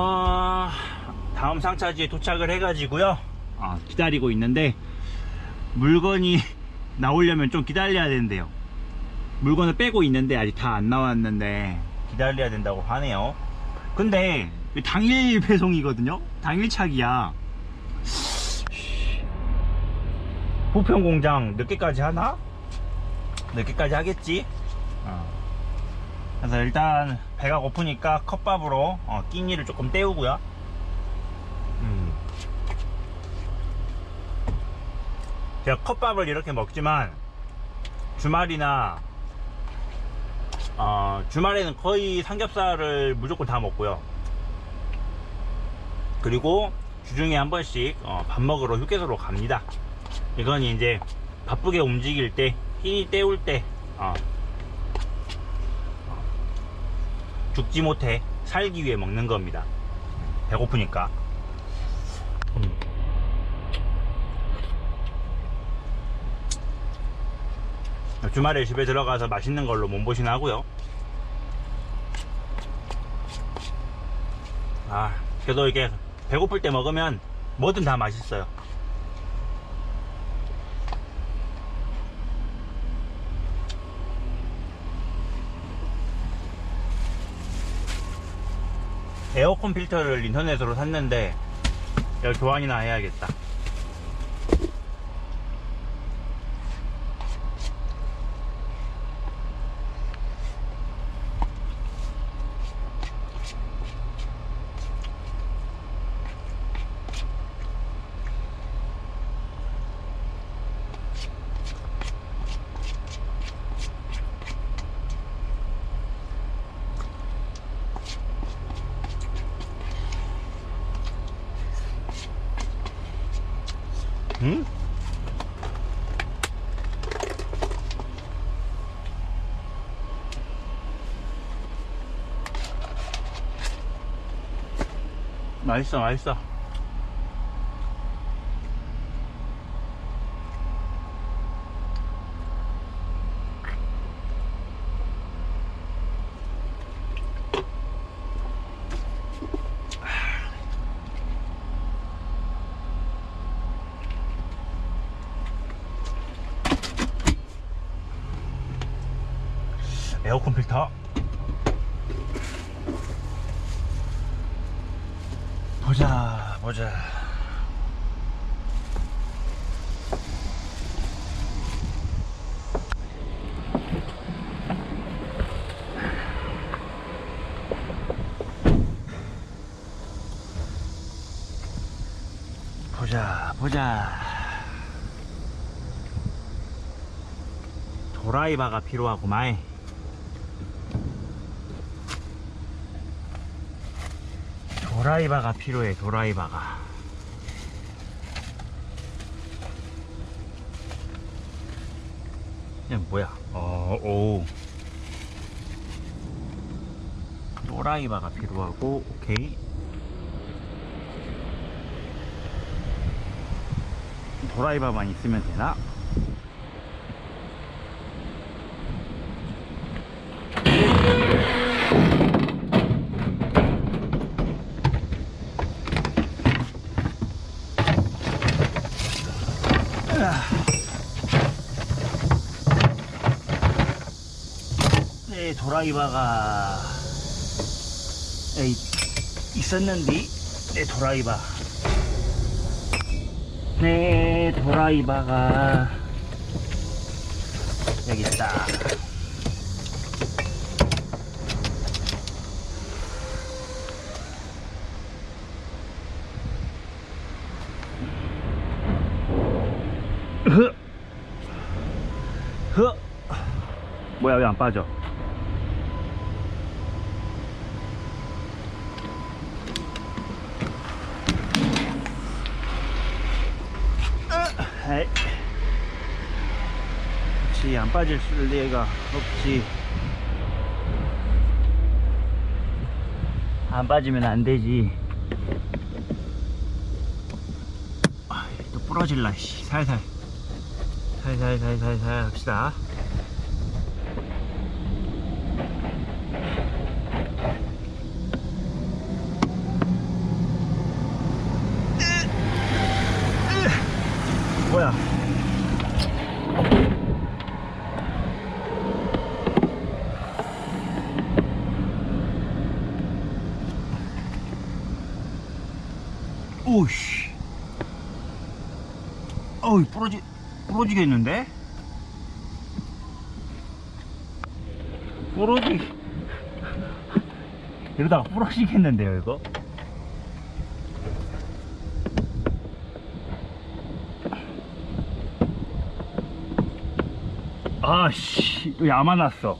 어, 다음 상차지에 도착을 해가지고요. 어, 기다리고 있는데 물건이 나오려면 좀 기다려야 된대요. 물건을 빼고 있는데 아직 다 안 나왔는데 기다려야 된다고 하네요. 근데 당일 배송이거든요. 당일 차기야. 부평 공장 늦게까지 하나? 늦게까지 하겠지. 어. 그래서 일단 배가 고프니까 컵밥으로 어, 끼니를 조금 때우고요. 음. 제가 컵밥을 이렇게 먹지만 주말이나 어, 주말에는 거의 삼겹살을 무조건 다 먹고요. 그리고 주중에 한 번씩 어, 밥 먹으러 휴게소로 갑니다. 이건 이제 바쁘게 움직일 때, 끼니 때울 때, 어, 죽지 못해 살기 위해 먹는 겁니다. 배고프니까. 음. 주말에 집에 들어가서 맛있는 걸로 몸보신 하고요. 아, 그래도 이게 배고플 때 먹으면 뭐든 다 맛있어요. 에어컨 필터를 인터넷으로 샀는데 교환이나 해야겠다. 응? 맛있어, 맛있어. 필터. 보자, 보자. 보자, 보자. 도라이바가 필요하구만. 도라이바가 필요해 도라이바가. 그냥 뭐야? 어오. 도라이바가 필요하고 오케이. 도라이바만 있으면 되나? 네, 도라이바가 에이, 있었는데 네, 도라이바. 네, 도라이바가 여기 있다 뭐야 왜 안 빠져? 그렇지 안 빠질 수 리가 없지. 안 빠지면 안 되지. 아, 또 부러질라 씨. 살살 살살 살살 살 합시다 오씨. 어이, 부러지, 부러지겠는데? 부러지. 이러다가 부러지겠는데요, 이거? 아씨, 왜 야만 났어?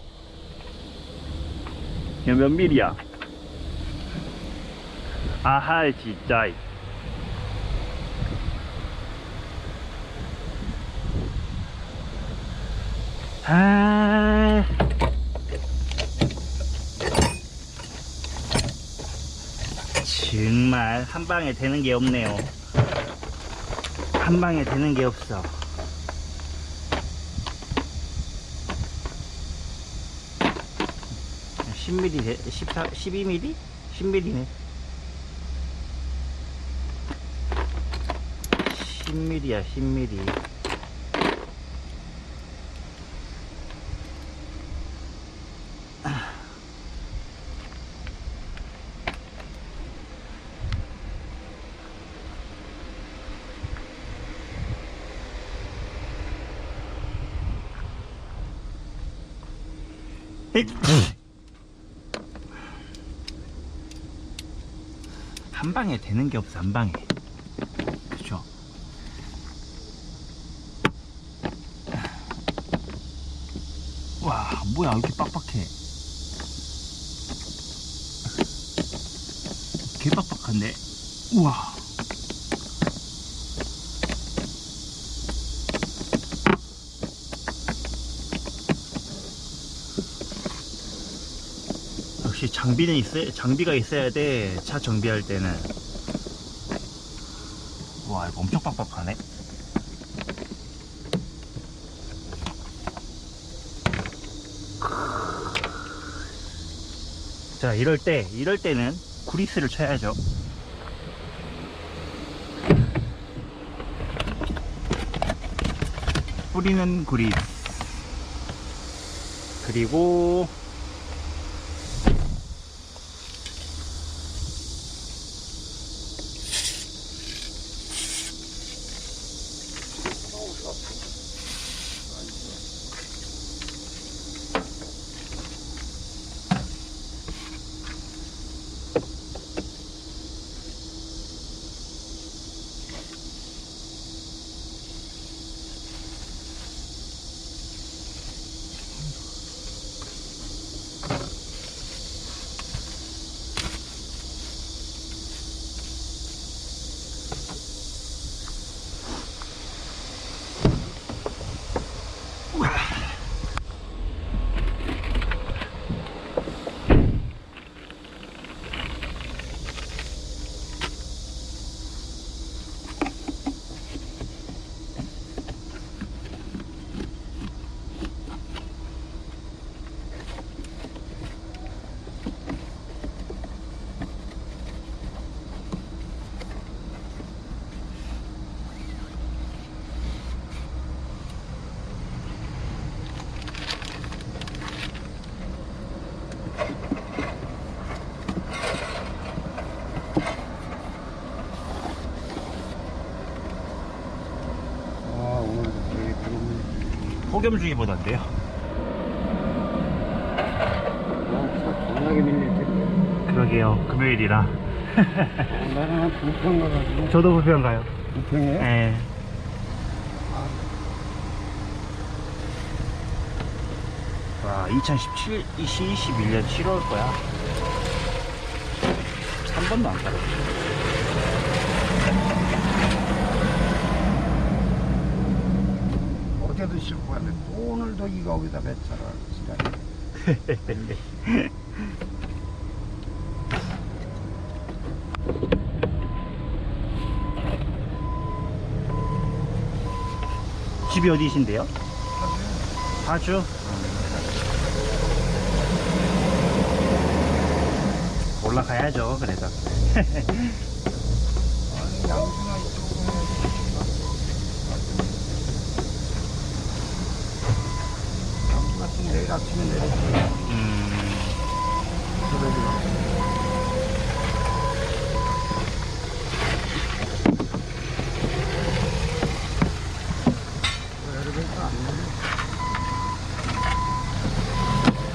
이거 몇 밀이야? 아하, 진짜. 아. 정말 한 방에 되는 게 없네요. 한 방에 되는 게 없어. 한 10mm, 돼, 14, 12mm? 10mm네. 10mm야, 10mm. 한 방에 되는 게 없어 한 방에. 그쵸? 와 뭐야 이렇게 빡빡해. 개 빡빡한데? 우와 역시 장비는 있어야 장비가 있어야 돼. 차 정비할 때는. 와 이거 엄청 빡빡하네. 자 이럴 때 이럴 때는 구리스를 쳐야죠. 뿌리는 구리스. 그리고 아 오늘도 되게 배고프네 밀릴 텐데 그러게요 금요일이라 어, 나는 한 부평 가가지고 저도 불편 가요 부평에 예. 와, 2017, 2021년 7월 거야. 3번도 안 깔았어. 싣고 왔는데 또 오늘도 이거 어디다 뱉어라 지랄 집이 어디신데요? 파주? 올라가야죠, 그래서. 아침에 내렸어요. 음. 새벽에.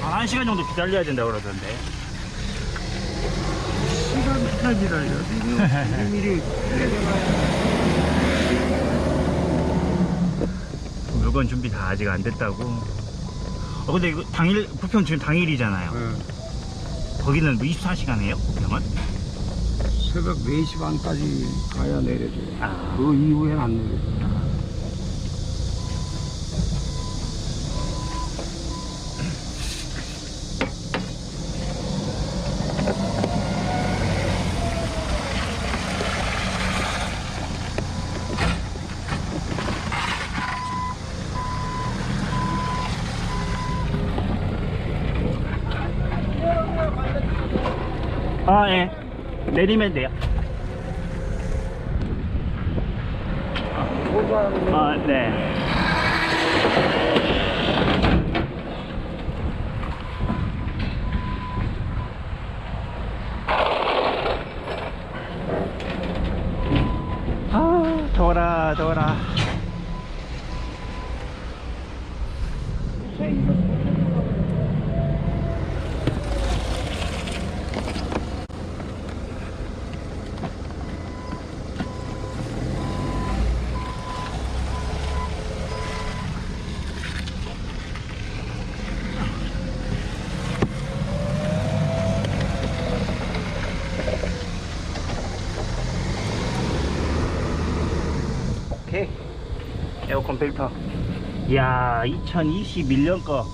한 시간 정도 기다려야 된다고 그러던데. 시간 맨날 기다려. 지금 일이 물건 준비 다 아직 안 됐다고. 어, 근데 이거 당일, 부평 지금 당일이잖아요. 거기는 뭐 24시간이에요? 부평은? 새벽 4시 반까지 가야 내려줘요. 아. 그 이후엔 안 내려줘요. 아, 예. 내리면 돼요. 아, 네. 아, 더워라, 더워라. 오케이. 필터. 이야, 2021년 거.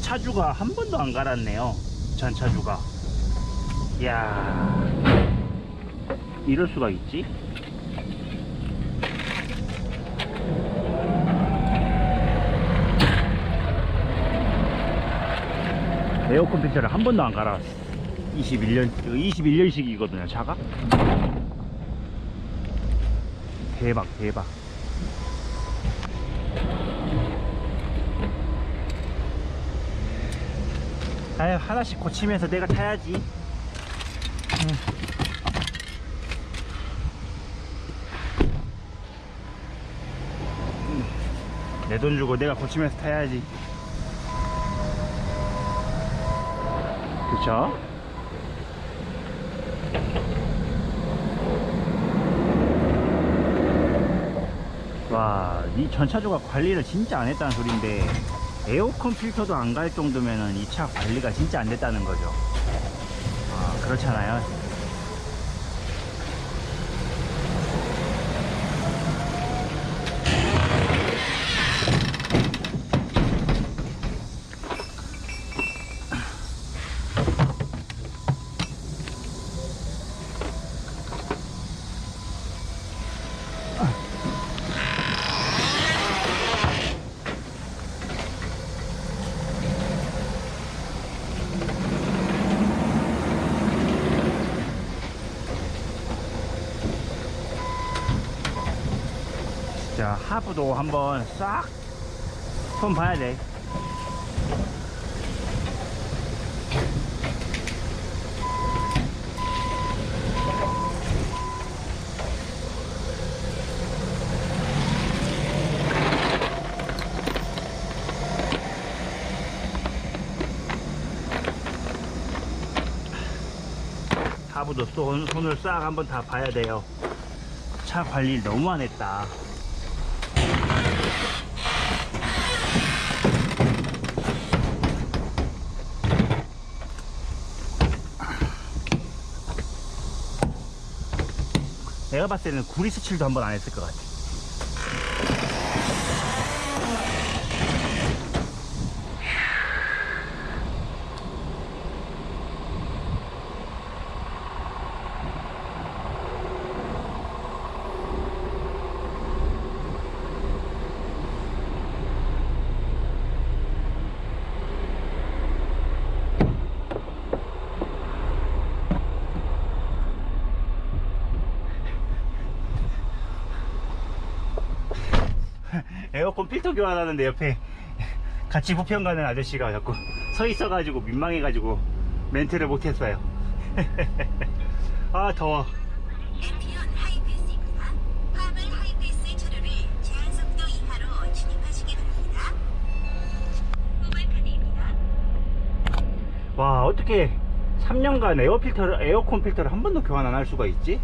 차주가 한 번도 안 갈았네요. 전 차주가. 이야. 이럴 수가 있지? 에어컨 필터를 한 번도 안 갈았어. 21년, 21년식이거든요, 차가. 대박 대박 아유 하나씩 고치면서 내가 타야지. 내돈 주고 내가 고치면서 타야지. 그쵸? 와, 이 전차주가 관리를 진짜 안 했다는 소린데 에어컨 필터도 안 갈 정도면은 이 차 관리가 진짜 안 됐다는 거죠. 아, 그렇잖아요. 하부도 한번 싹 손 봐야 돼. 하부도 손, 손을 싹 한번 다 봐야 돼요. 차 관리 너무 안 했다. 내가 봤을 때는 구리 스칠도 한 번 안 했을 것 같아. 에어컨 필터 교환하는데 옆에 같이 부평 가는 아저씨가 자꾸 서 있어가지고 민망해가지고 멘트를 못했어요. 아 더워. 와 어떻게 3년간 에어 필터를 에어컨 필터를 한 번도 교환 안 할 수가 있지?